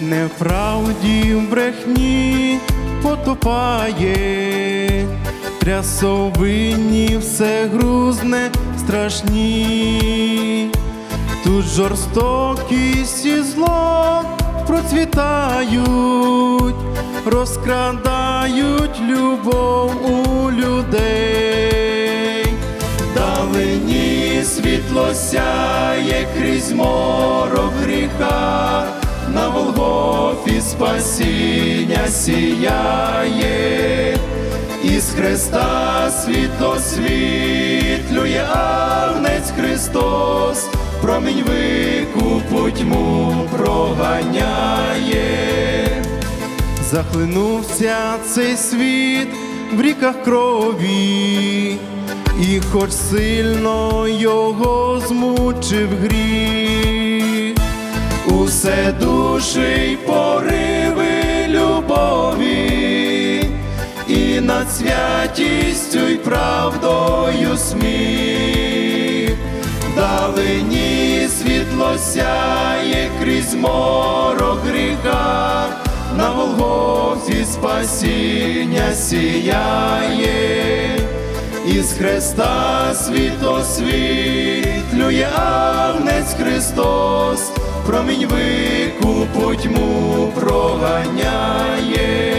неправді в брехні потопає, трясовинні все грузне, страшні, тут жорстокість і зло процвітають, розкрадають любов у людей. Далині світло сяє крізь на Волгофі спасіння сіяє, із Христа світло світлює Агнець Христос, промінь викупу тьму проганяє. Захлинувся цей світ в ріках крові, і хоч сильно його змучив гріх, усе душі й пориви любові, і над святістю й правдою сміх, вдалині світло сяє крізь морок гріха, на Голгофі спасіння сіяє, із Христа світло світлює Агнець Христос, промінь викупу тьму проганяє.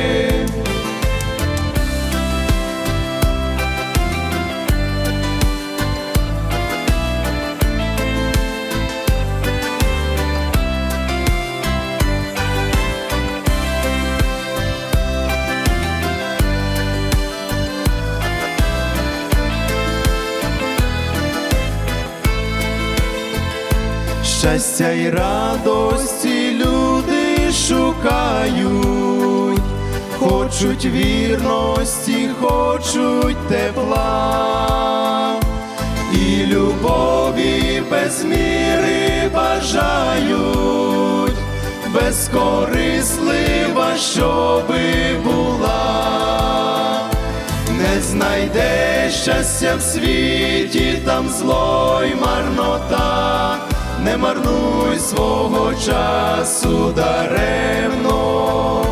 Щастя й радості люди шукають, хочуть вірності, хочуть тепла, і любові без міри бажають, безкорислива, щоби була. Не знайде щастя в світі, там зло й марнота, не марнуй свого часу даремно,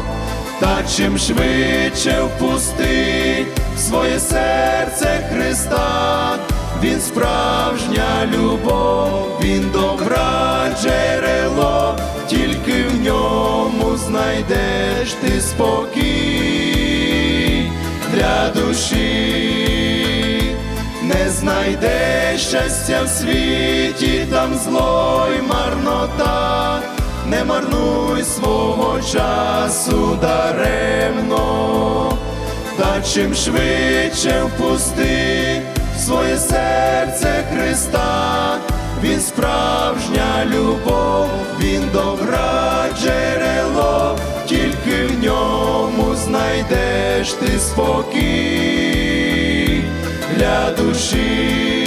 та чим швидше впусти в своє серце Христа, Він справжня любов, Він добра джерело, тільки в ньому знайдеш ти спокій. Для душі, не щастя в світі, там зло й марнота, не марнуй свого часу даремно, та чим швидше впусти в своє серце Христа, Він справжня любов, Він добра джерело, тільки в ньому знайдеш ти спокій для душі.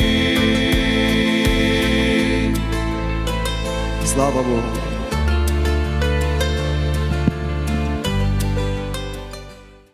Слава Богу!